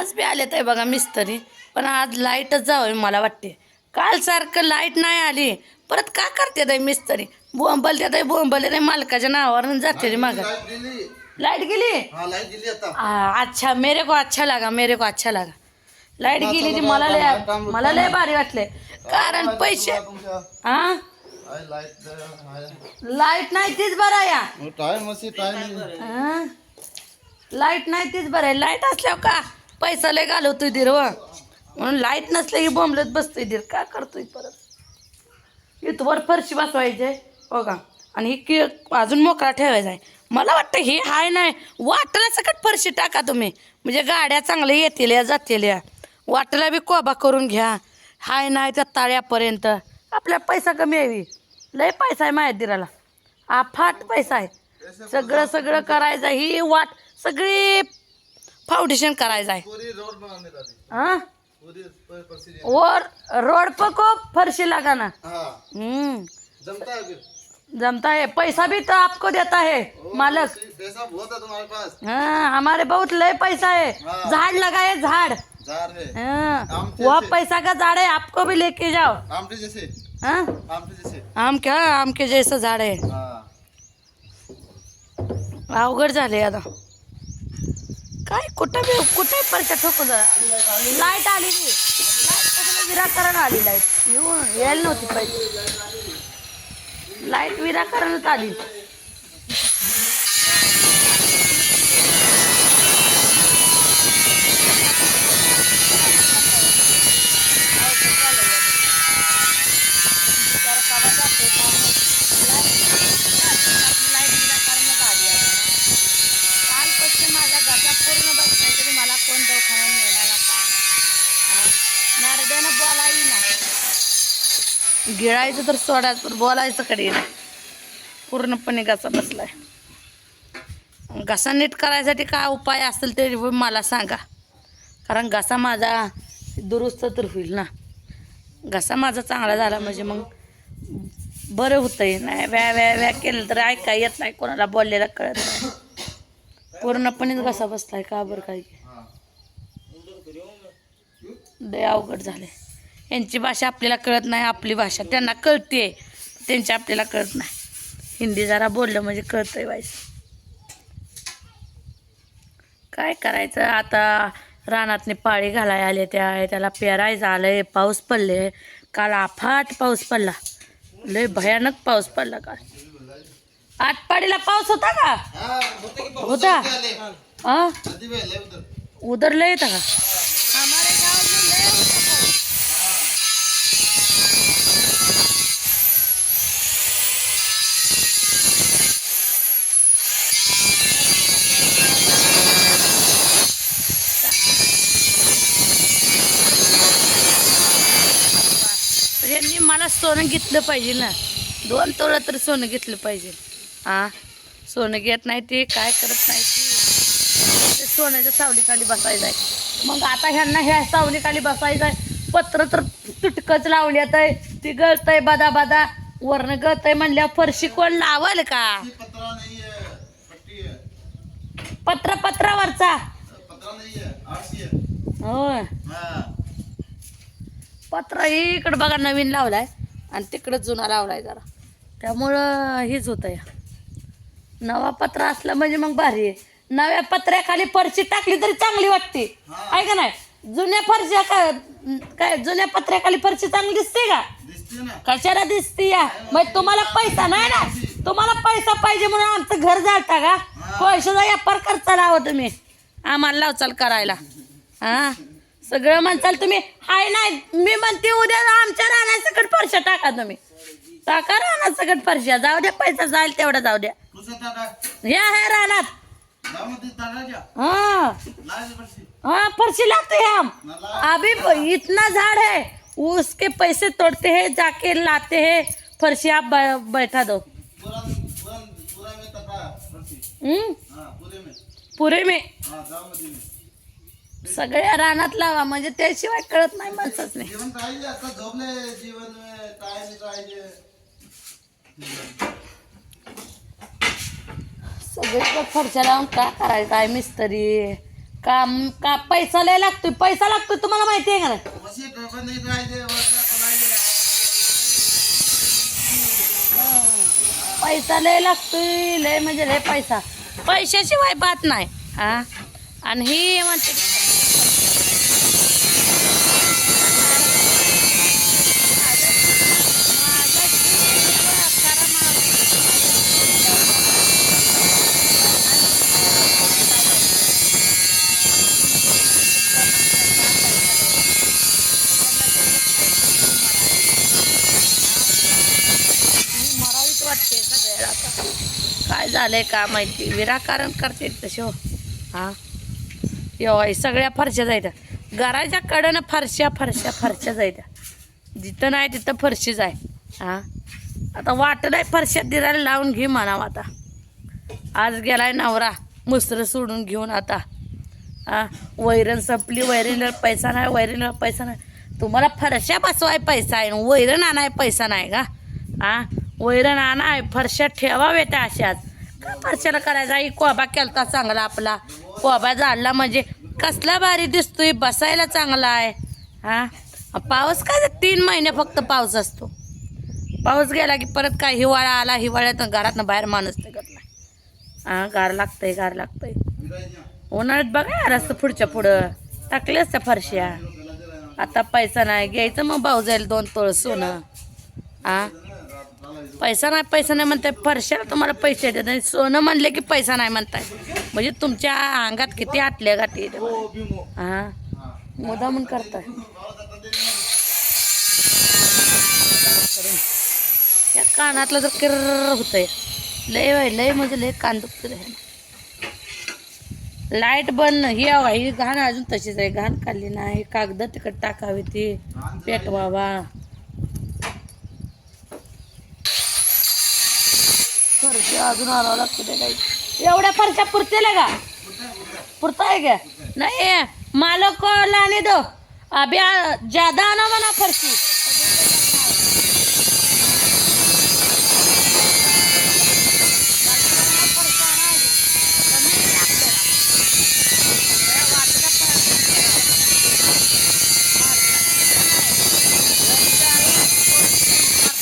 आज बी आले आहे बघा मिस्तरी. पण आज लाईटच जावं मला वाटते. काल सारखं लाइट नाही आली. परत का करते ताई मिस्तरी? बोंबल त्या ताई बोंबल त्या मालकाच्या नावावर जाते रे मागं. लाइट गेली. हा अच्छा मेरे को अच्छा लगा मेरे को अच्छा लगा. लाइट गेली ती मला लय मला लय भारी वाटले कारण पैसे हा लाइट नाही तीच बरं आहे या. टाइम मसी टाइम हा? लाइट नाही तीच बरं आहे. लाइट असल्यावर का? पैसा लय घालवतोय धीर व म्हणून लाइट नसले की बोंबलत बसतोय धीर. का करतोय परत? इथवर फरशी बसवायचे हो का? आणि ही की अजून मोकळा ठेवायचा आहे. मला वाटतं हे हाय नाही वाटला सकट फरशी टाका तुम्ही. म्हणजे गाड्या चांगल्या येतील या जातील या वाटला बी कोबा करून घ्या. हाय नाही त्या ताळ्यापर्यंत. आपल्या पैसा कमी यावी लय पैसा आहे माझ्या दिराला अफाट पैसा आहे. सगळं सगळं करायचं ही वाट सगळी फाउंडेशन करायचं आहे. हा। और रोड पर को फर्शी लगाना. हाँ. हम्म. जमता है फिर जमता है पैसा भी तो आपको देता है मालक. पैसे- बहुत है तुम्हारे पास. हाँ हमारे बहुत लय पैसा है। झाड़ लगाए झाड़. है. हाँ, आम के वह। पैसा का झाड़ है आपको भी लेके जाओ. जैसे. हाँ? आमटे जैसे. आम क्या? आम के जैसा झाड आहे हाँ. अवघड झाले आता. काय? कुठं बी कुठे परच्या ठोकून लाइट आली ती. लाइट विराकरण आली लाइट येऊन यायला नव्हती पाहिजे. लाइट विराकरणच आली कालपासून माझा घसा पूर्ण बसलाय तरी मला कोण दवाखान्यात नेला ना काय नारड्यानं बोलाही ना गिळायचं तर सोडायचं पण बोलायचं कडे ना पूर्णपणे घसा बसलाय. घसा नीट करायसाठी काय उपाय असेल ते मला सांगा. कारण घसा माझा दुरुस्त तर होईल ना. घसा माझा चांगला झाला म्हणजे मग बरं होतंय. नाही व्या व्या व्या केलं तर ऐका येत नाही. कोणाला बोललेलं कळत नाही. पूर्णपणेच घसा बसलाय. का बरं काय? लय अवघड झाले यांची भाषा आपल्याला कळत नाही आपली भाषा. त्यांना कळते त्यांची आपल्याला कळत नाही. हिंदी जरा बोललं म्हणजे कळतंय वाईस काय करायचं? आता रानातने पाळी घालाय आले त्या त्याला पेरायचं आलंय पाऊस पडले काल अफाट पाऊस पडला. लय भयानक पाऊस पडला काल. आटपाडीला पाऊस होता का? होते। हा नदी में ले उधर उधर लय था का हमारे गांव में लय होता पाऊस. यांनी मला सोनं घेतलं पाहिजे ना. दोन तोळं तर सोनं घेतलं पाहिजे. हा सोनं घेत नाही ते काय करत नाही ते. सोन्याच्या सावलीखाली बसायचं आहे. मग आता ह्यांना ह्या सावलीखाली बसायचं आहे. पत्र तर तुटकच लावण्यात आहे. ती गळतंय बदा बदा. वरनं गळतंय म्हणल्यावर फरशी कोण लावल का? पतरा पत्रावरचा. हाँ. पत्र इकडं बघा नवीन लावलाय. आणि तिकडं जुना लावलाय जरा. त्यामुळं हेच होतं या नवा पत्र असलं म्हणजे मग भारी आहे. नव्या पत्र्याखाली फरशी टाकली तरी चांगली वाटते. आहे का नाही? जुन्या फरशा काय काय जुन्या पत्र्याखाली फरशी चांगली दिसते का? दिसती ना. कशाला दिसते या? मग तुम्हाला पैसा नाही ना? तुम्हाला पैसा पाहिजे म्हणून आमचं घर जाळता का? पैशाचा व्यापार करता लावा तुम्ही. आम्हाला लावचाल करायला. हा? सगळं म्हणचाल तुम्ही. हाय नाही मी म्हणते उद्या आमच्या राहण्यात सकट परशा टाका तुम्ही. टाका राहण्यात सकट परशा जाऊ द्या पैसा जाईल तेवढा जाऊ द्या. या है. क्या हाँ हाँ पर्ची लाते हैं हम अभी इतना झाड़ है उसके पैसे तोड़ते हैं जाके लाते हैं. फर्शी आप बैठा दो. पूरा में. पूरे में पुरे में हाँ जाओ मत में सगळ्या रानात लावा म्हणजे त्याशिवाय कळत नाही माणसाच नाही. जीवन आता झोपले सगळीकडे फरशा लावून काय करायचं आहे मिस्तरी? काम का पैसा लय लागतोय पैसा लागतोय तुम्हाला माहिती आहे का पण नाही राहिले. पैसा लय लागतोय लय म्हणजे लय पैसा. पैशाशिवाय बात नाही हा? आणि ही म्हणते मरावीच वाटते सगळ्याला आता काय झालंय का माहिती? विराकारण करते तसे हो. हा. येवाय सगळ्या फरशा जायच्या घराच्या कडनं फरशा फरशा फरशा जायच्या जिथं नाही तिथं फरशीच आहे हा. आता वाटलंय फरशात दिरायला लावून घे म्हणावं आता. आज गेलाय नवरा मुसरं सोडून घेऊन आता. हा. वैरण संपली वैरणीला पैसा नाही वैरणीला पैसा नाही. तुम्हाला फरशा बसवाय पैसा आहे वैरण आणाय पैसा नाही का? हा. वैरण आणाय फरशा ठेवावे त्या अशाच. का फरशाला करायचा? ही कोबा केलता चांगला आपला. कोबा झाडला म्हणजे कसला भारी दिसतोय बसायला चांगला आहे. हा? पाऊस काय तीन महिने फक्त पाऊस असतो. पाऊस गेला की परत काय हिवाळा आला हिवाळ्यात घरातनं बाहेर माणूस निघत नाही. हा गार लागतंय गार लागतंय. उन्हाळ्यात बघा यार असतं पुढच्या पुढं. टाकले असत्या फरश्या आता पैसा नाही घ्यायचं मग भाऊ जाईल दोन तोळ सोनं. हा? पैसा नाही पैसा नाही म्हणताय. फरशाला तुम्हाला पैसे देत आणि सोनं म्हणले की पैसा नाही म्हणताय. म्हणजे तुमच्या अंगात किती आटल्या गाठी आहेत. हा. मुदा म्हणून करताय. या कानातलं तर किर होतंय. लय वाई लय म्हणजे लय कान दुखत लाइट बंद ही हवा ही घाण अजून तशीच आहे. घाण खाल्ली नाही. कागद तिकड टाकावी ती. पेटवावा फरशा अजून आणावं लागतं ते काही. एवढ्या फरशा पुरतेल्या का? पुरता का? नाही मालक है लाने दो. अभ्या ज्यादा आणा बना फर्शी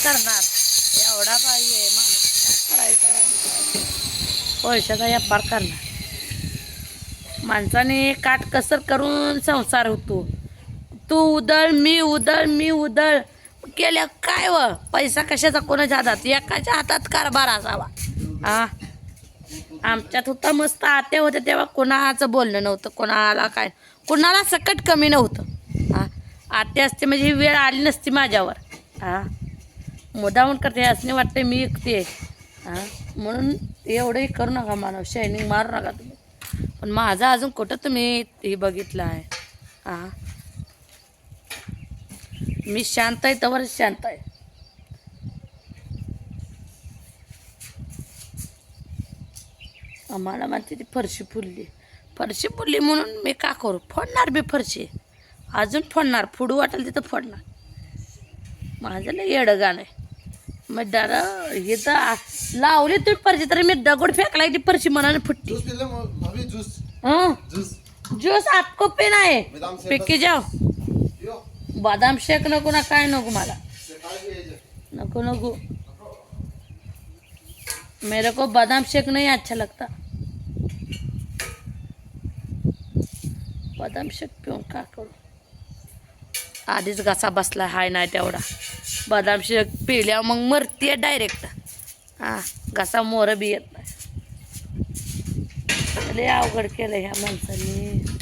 करणार एवढा पाहिजे माणूस करायचा पैशाचा व्यापार करणार. माणसाने काटकसर करून संसार होतो. तू उदळ मी उदळ मी उदळ. केल्या काय व? पैसा कशाचा? कोणाच्या हातात? एकाच्या हातात कारभार असावा. हा आमच्यात होता मस्त आत्या होत्या तेव्हा कोणाचं बोलणं नव्हतं कोणाला काय? कोणाला सकट कमी नव्हतं. हा आत्या असते म्हणजे ही वेळ आली नसती माझ्यावर. हा मुदामून करते असं वाटते मी एकते हा म्हणून एवढंही करू नका मानव शायनिंग मारू नका तुम्ही. पण माझं अजून कुठं तुम्ही हे बघितलं आहे हा. मी शांत आहे तवरच शांत आहे. आम्हाला म्हणते ती फरशी फुलली. फरशी फुलली म्हणून मी का करू? फोडणार बी फरशी. अजून फोडणार. फुडू वाटेल तिथं फोडणार. माझं लय येडं गाणं आहे. मग दादा हे तर आ- लावली तुम्ही तर मी दगड ती मनाने फुटती जूस जूस हं? जूस ज्यूस आपको पीना है बदाम शेक पिके जाओ. बादाम शेक नको ना काय नको मला. नको नको. मेरे को बादाम शेक नहीं अच्छा लगता. बादाम शेक पिऊन का करू? आधीच घसा बसला हाय नाही तेवढा. बदाम शेक पिल्यावर मग मरते डायरेक्ट हा घसा मोर बी येत नाही. लय अवघड केलं ह्या माणसाने.